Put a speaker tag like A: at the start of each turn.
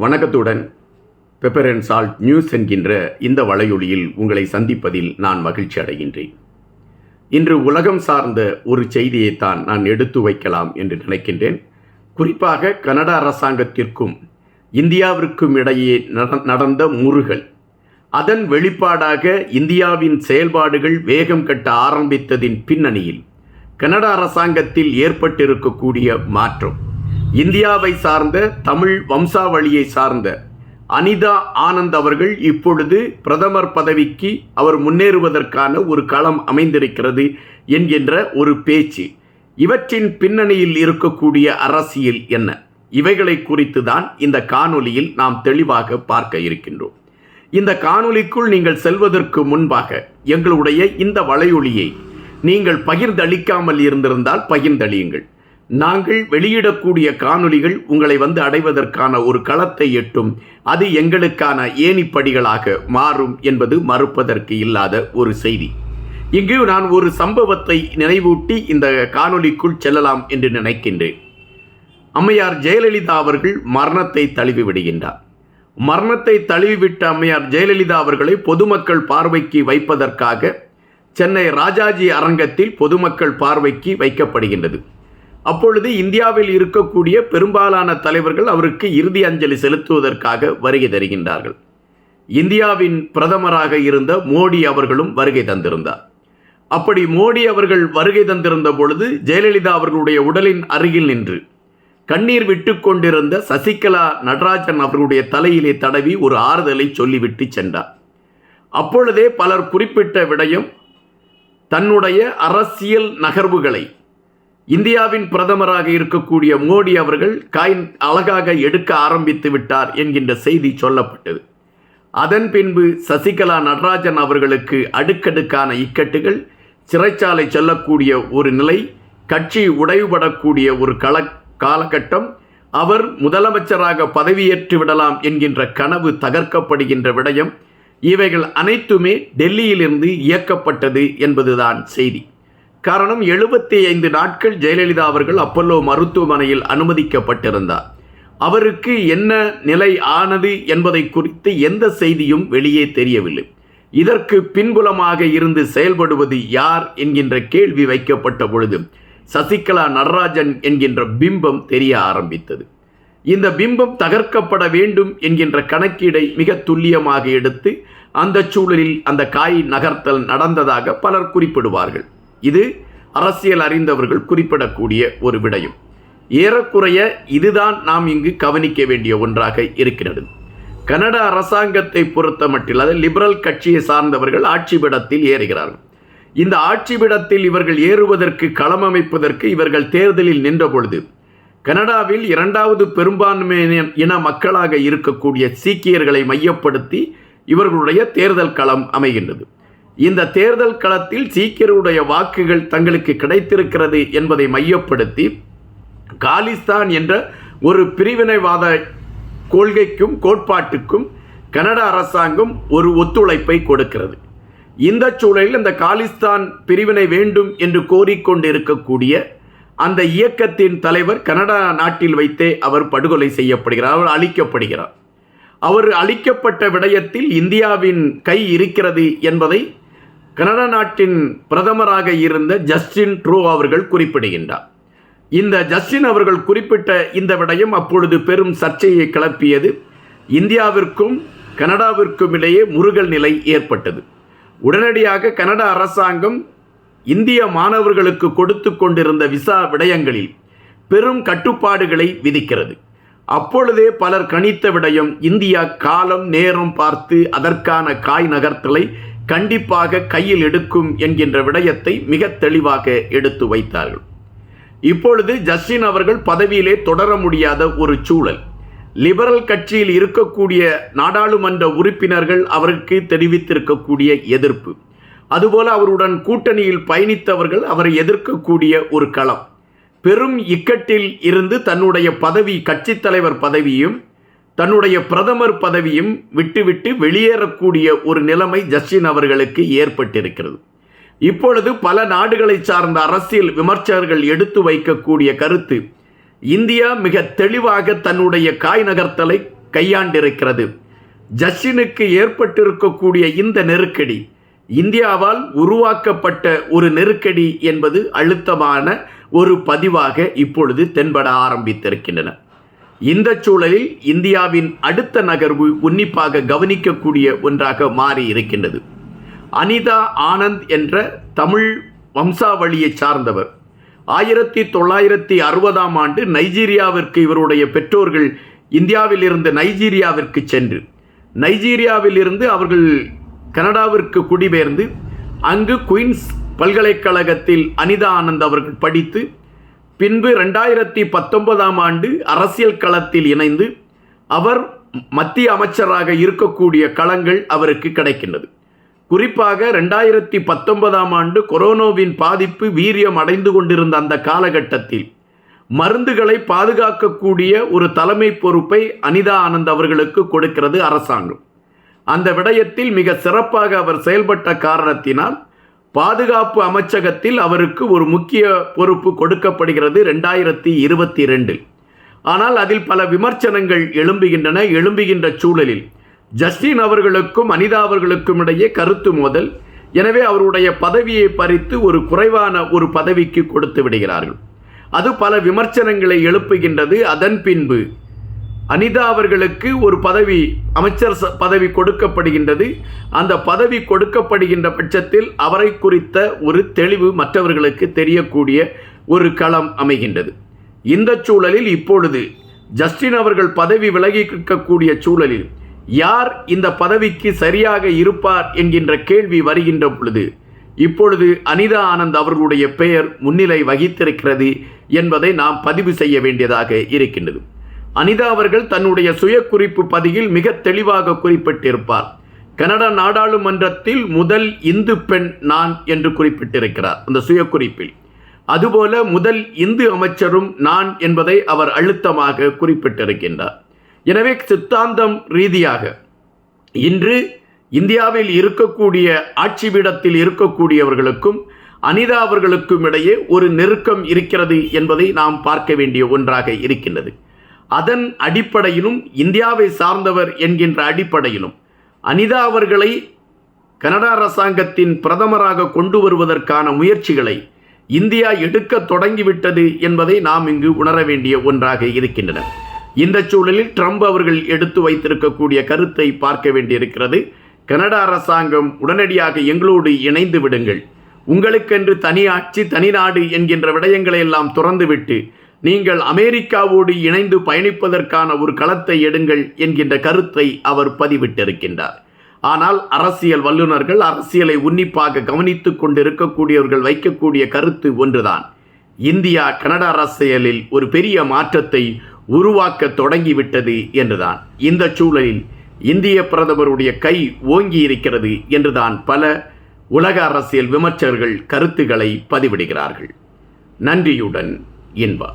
A: வணக்கத்துடன் pepper and salt news என்கின்ற இந்த வலையொலியில் உங்களை சந்திப்பதில் நான் மகிழ்ச்சி அடைகின்றேன். இன்று உலகம் சார்ந்த ஒரு செய்தியைத்தான் நான் எடுத்து வைக்கலாம் என்று நினைக்கின்றேன். குறிப்பாக கனடா அரசாங்கத்திற்கும் இந்தியாவிற்கும் இடையே நட- நடந்த முறுகள் அதன் வெளிப்பாடாக இந்தியாவின் செயல்பாடுகள் வேகம் கட்ட ஆரம்பித்ததின் பின்னணியில் கனடா அரசாங்கத்தில் ஏற்பட்டிருக்கக்கூடிய மாற்றம். இந்தியாவை சார்ந்த தமிழ் வம்சாவளியை சார்ந்த அனிதா ஆனந்த் அவர்கள் இப்பொழுது பிரதமர் பதவிக்கு அவர் முன்னேறுவதற்கான ஒரு களம் அமைந்திருக்கிறது என்கின்ற ஒரு பேச்சு. இவற்றின் பின்னணியில் இருக்கக்கூடிய அரசியல் என்ன? இவைகளை குறித்து தான் இந்த காணொலியில் நாம் தெளிவாக பார்க்க இருக்கின்றோம். இந்த காணொளிக்குள் நீங்கள் செல்வதற்கு முன்பாக எங்களுடைய இந்த வலையொலியை நீங்கள் பகிர்ந்தளிக்காமல் இருந்திருந்தால் பகிர்ந்தளியுங்கள். நாங்கள் வெளியிடக்கூடிய காணொளிகள் உங்களை வந்து அடைவதற்கான ஒரு களத்தை எட்டும். அது எங்களுக்கான ஏணிப்படிகளாக மாறும் என்பது மறுப்பதற்கு இல்லாத ஒரு செய்தி. இங்கு நான் ஒரு சம்பவத்தை நினைவூட்டி இந்த காணொளிக்குள் செல்லலாம் என்று நினைக்கின்றேன். அம்மையார் ஜெயலலிதா அவர்கள் மரணத்தை தழுவி விடுகின்றார். மரணத்தை தழுவிவிட்ட அம்மையார் ஜெயலலிதா அவர்களை பொதுமக்கள் பார்வைக்கு வைப்பதற்காக சென்னை ராஜாஜி அரங்கத்தில் பொதுமக்கள் பார்வைக்கு வைக்கப்படுகின்றது. அப்பொழுது இந்தியாவில் இருக்கக்கூடிய பெரும்பாலான தலைவர்கள் அவருக்கு இறுதி அஞ்சலி செலுத்துவதற்காக வருகை தருகின்றார்கள். இந்தியாவின் பிரதமராக இருந்த மோடி அவர்களும் வருகை தந்திருந்தார். அப்படி மோடி அவர்கள் வருகை தந்திருந்த பொழுது ஜெயலலிதா அவர்களுடைய உடலின் அருகில் நின்று கண்ணீர் விட்டு கொண்டிருந்த சசிகலா நடராஜன் அவர்களுடைய தலையிலே தடவி ஒரு ஆறுதலை சொல்லிவிட்டு சென்றார். அப்பொழுதே பலர் குறிப்பிட்ட விடயம் தன்னுடைய அரசியல் நகர்வுகளை இந்தியாவின் பிரதமராக இருக்கக்கூடிய மோடி அவர்கள் காய் அழகாக எடுக்க ஆரம்பித்து விட்டார் என்கின்ற செய்தி சொல்லப்பட்டது. அதன் பின்பு சசிகலா நடராஜன் அவர்களுக்கு அடுக்கடுக்கான இக்கட்டுகள் சிறைச்சாலை செல்லக்கூடிய ஒரு நிலை கட்சி உடைவுபடக்கூடிய ஒரு கள காலகட்டம் அவர் முதலமைச்சராக பதவியேற்று விடலாம் என்கின்ற கனவு தகர்க்கப்படுகின்ற விடயம் இவைகள் அனைத்துமே டெல்லியிலிருந்து இயக்கப்பட்டது என்பதுதான் செய்தி. காரணம் எழுபத்தி ஐந்து நாட்கள் ஜெயலலிதா அவர்கள் அப்பல்லோ மருத்துவமனையில் அனுமதிக்கப்பட்டிருந்தார். அவருக்கு என்ன நிலை ஆனது என்பதை குறித்து எந்த செய்தியும் வெளியே தெரியவில்லை. இதற்கு பின்புலமாக இருந்து செயல்படுவது யார் என்கின்ற கேள்வி வைக்கப்பட்ட பொழுது சசிகலா நடராஜன் என்கின்ற பிம்பம் தெரிய ஆரம்பித்தது. இந்த பிம்பம் தகர்க்கப்பட வேண்டும் என்கின்ற கணக்கீடை மிக துல்லியமாக எடுத்து அந்த சூழலில் அந்த காய் நகர்த்தல் நடந்ததாக பலர் குறிப்பிடுவார்கள். இது அரசியல் அறிந்தவர்கள் குறிப்பிடக்கூடிய ஒரு விடயம். ஏறக்குறைய இதுதான் நாம் இங்கு கவனிக்க வேண்டிய ஒன்றாக இருக்கிறது. கனடா அரசாங்கத்தை பொறுத்த மட்டில் அது லிபரல் கட்சியை சார்ந்தவர்கள் ஆட்சிபிடத்தில் ஏறுகிறார்கள். இந்த ஆட்சிபிடத்தில் இவர்கள் ஏறுவதற்கு களம் அமைப்பதற்கு இவர்கள் தேர்தலில் நின்ற பொழுது கனடாவில் இரண்டாவது பெரும்பான்மை இன மக்களாக இருக்கக்கூடிய சீக்கியர்களை மையப்படுத்தி இவர்களுடைய தேர்தல் களம் அமைகின்றது. இந்த தேர்தல் களத்தில் சீக்கியருடைய வாக்குகள் தங்களுக்கு கிடைத்திருக்கிறது என்பதை மையப்படுத்தி காலிஸ்தான் என்ற ஒரு பிரிவினைவாத கொள்கைக்கும் கோட்பாட்டுக்கும் கனடா அரசாங்கம் ஒரு ஒத்துழைப்பை கொடுக்கிறது. இந்த சூழலில் இந்த காலிஸ்தான் பிரிவினை வேண்டும் என்று கோரிக்கொண்டிருக்கக்கூடிய அந்த இயக்கத்தின் தலைவர் கனடா நாட்டில் வைத்தே அவர் படுகொலை செய்யப்படுகிறார் அவர் அழிக்கப்படுகிறார். அவர் அழிக்கப்பட்ட விடயத்தில் இந்தியாவின் கை இருக்கிறது என்பதை கனடா நாட்டின் பிரதமராக இருந்த ஜஸ்டின் ட்ரூ அவர்கள் குறிப்பிடுகின்றார். இந்த ஜஸ்டின் அவர்கள் குறிப்பிட்ட இந்த விடயம் அப்பொழுது பெரும் சர்ச்சையை கிளப்பியது. இந்தியாவிற்கும் கனடாவிற்கும் இடையே முருகல் நிலை ஏற்பட்டது. உடனடியாக கனடா அரசாங்கம் இந்திய மாணவர்களுக்கு கொடுத்து கொண்டிருந்த விசா விடயங்களில் பெரும் கட்டுப்பாடுகளை விதிக்கிறது. அப்பொழுதே பலர் கணித்த விடயம் இந்தியா காலம் நேரம் பார்த்து அதற்கான காய் நகர்த்தலை கண்டிப்பாக கையில் எடுக்கும் என்கின்ற விடயத்தை மிக தெளிவாக எடுத்து வைத்தார்கள். இப்பொழுது ஜஸ்டின் அவர்கள் பதவியிலே தொடர முடியாத ஒரு சூழல். லிபரல் கட்சியில் இருக்கக்கூடிய நாடாளுமன்ற உறுப்பினர்கள் அவருக்கு தெரிவித்திருக்கக்கூடிய எதிர்ப்பு. அதுபோல அவருடன் கூட்டணியில் பயணித்தவர்கள் அவரை எதிர்க்கக்கூடிய ஒரு களம். பெரும் இக்கட்டில் இருந்து தன்னுடைய பதவி கட்சித் தலைவர் பதவியும் தன்னுடைய பிரதமர் பதவியும் விட்டுவிட்டு வெளியேறக்கூடிய ஒரு நிலைமை ஜஸ்டின் அவர்களுக்கு ஏற்பட்டிருக்கிறது. இப்பொழுது பல நாடுகளை சார்ந்த அரசியல் விமர்சகர்கள் எடுத்து வைக்கக்கூடிய கருத்து இந்தியா மிக தெளிவாக தன்னுடைய காய் நகர்த்தலை கையாண்டிருக்கிறது. ஜஸ்டினுக்கு ஏற்பட்டிருக்கக்கூடிய இந்த நெருக்கடி இந்தியாவால் உருவாக்கப்பட்ட ஒரு நெருக்கடி என்பது அழுத்தமான ஒரு பதிவாக இப்பொழுது தென்பட ஆரம்பித்திருக்கின்றன. இந்த சூழலில் இந்தியாவின் அடுத்த நகர்வு உன்னிப்பாக கவனிக்கக்கூடிய ஒன்றாக மாறி இருக்கின்றது. அனிதா ஆனந்த் என்ற தமிழ் வம்சாவளியை சார்ந்தவர். ஆயிரத்தி தொள்ளாயிரத்தி அறுபதாம் ஆண்டு நைஜீரியாவிற்கு இவருடைய பெற்றோர்கள் இந்தியாவிலிருந்து நைஜீரியாவிற்கு சென்று நைஜீரியாவிலிருந்து அவர்கள் கனடாவிற்கு குடிபெயர்ந்து அங்கு குயின்ஸ் பல்கலைக்கழகத்தில் அனிதா ஆனந்த் அவர்கள் படித்து பின்பு ரெண்டாயிரத்தி பத்தொன்பதாம் ஆண்டு அரசியல் களத்தில் இணைந்து அவர் மத்திய அமைச்சராக இருக்கக்கூடிய களங்கள் அவருக்கு கிடைக்கின்றது. குறிப்பாக ரெண்டாயிரத்தி பத்தொன்பதாம் ஆண்டு கொரோனாவின் பாதிப்பு வீரியம் அடைந்து கொண்டிருந்த அந்த காலகட்டத்தில் மருந்துகளை பாதுகாக்கக்கூடிய ஒரு தலைமை பொறுப்பை அனிதா ஆனந்த் அவர்களுக்கு கொடுக்கிறது அரசாங்கம். அந்த விடயத்தில் மிக சிறப்பாக அவர் செயல்பட்ட காரணத்தினால் பாதுகாப்பு அமைச்சகத்தில் அவருக்கு ஒரு முக்கிய பொறுப்பு கொடுக்கப்படுகிறது ரெண்டாயிரத்தி இருபத்தி ரெண்டில். ஆனால் அதில் பல விமர்சனங்கள் எழும்புகின்றன எழும்புகின்ற சூழலில். ஜஸ்டின் அவர்களுக்கும் அனிதா அவர்களுக்கும் இடையே கருத்து மோதல். எனவே அவருடைய பதவியை பறித்து ஒரு குறைவான ஒரு பதவிக்கு கொடுத்து விடுகிறார்கள். அது பல விமர்சனங்களை எழுப்புகின்றது. அதன் பின்பு அனிதா அவர்களுக்கு ஒரு பதவி அமைச்சர் ச- பதவி கொடுக்கப்படுகின்றது. அந்த பதவி கொடுக்கப்படுகின்ற பட்சத்தில் அவரை குறித்த ஒரு தெளிவு மற்றவர்களுக்கு தெரியக்கூடிய ஒரு களம் அமைகின்றது. இந்த சூழலில் இப்பொழுது ஜஸ்டின் அவர்கள் பதவி விலகி இருக்கக்கூடிய சூழலில் யார் இந்த பதவிக்கு சரியாக இருப்பார் என்கின்ற கேள்வி வருகின்ற பொழுது இப்பொழுது அனிதா ஆனந்த் அவர்களுடைய பெயர் முன்னிலை வகித்திருக்கிறது என்பதை நாம் பதிவு செய்ய வேண்டியதாக இருக்கின்றது. அனிதா அவர்கள் தன்னுடைய சுய குறிப்பு பதிவில் மிக தெளிவாக குறிப்பிட்டிருப்பார். கனடா நாடாளுமன்றத்தில் முதல் இந்து பெண் நான் என்று குறிப்பிட்டிருக்கிறார் அந்த சுய குறிப்பில் அதுபோல முதல் இந்து அமைச்சரும் நான் என்பதை அவர் அழுத்தமாக குறிப்பிட்டிருக்கின்றார். எனவே சித்தாந்தம் ரீதியாக இன்று இந்தியாவில் இருக்கக்கூடிய ஆட்சி பீடத்தில் இருக்கக்கூடியவர்களுக்கும் அனிதா அவர்களுக்கும் இடையே ஒரு நெருக்கம் இருக்கிறது என்பதை நாம் பார்க்க வேண்டிய ஒன்றாக இருக்கின்றது. அதன் அடிப்படையிலும் இந்தியாவை சார்ந்தவர் என்கின்ற அடிப்படையிலும் அனிதா அவர்களை கனடா அரசாங்கத்தின் பிரதமராக கொண்டு வருவதற்கான முயற்சிகளை இந்தியா எடுக்க தொடங்கிவிட்டது என்பதை நாம் இங்கு உணர வேண்டிய ஒன்றாக இருக்கின்றன. இந்த சூழலில் ட்ரம்ப் அவர்கள் எடுத்து வைத்திருக்கக்கூடிய கருத்தை பார்க்க வேண்டியிருக்கிறது. கனடா அரசாங்கம் உடனடியாக எங்களோடு இணைந்து விடுங்கள். உங்களுக்கென்று தனி ஆட்சி தனி நாடு என்கின்ற விடயங்களை எல்லாம் துறந்துவிட்டு நீங்கள் அமெரிக்காவோடு இணைந்து பயணிப்பதற்கான ஒரு களத்தை எடுங்கள் என்கின்ற கருத்தை அவர் பதிவிட்டிருக்கின்றார். ஆனால் அரசியல் வல்லுநர்கள் அரசியலை உன்னிப்பாக கவனித்துக் கொண்டிருக்கக்கூடியவர்கள் வைக்கக்கூடிய கருத்து ஒன்றுதான். இந்தியா கனடா அரசியலில் ஒரு பெரிய மாற்றத்தை உருவாக்க தொடங்கிவிட்டது என்றுதான். இந்த சூழலில் இந்திய பிரதமருடைய கை ஓங்கி இருக்கிறது என்றுதான் பல உலக அரசியல் விமர்சகர்கள் கருத்துக்களை பதிவிடுகிறார்கள். நன்றியுடன் இன்பா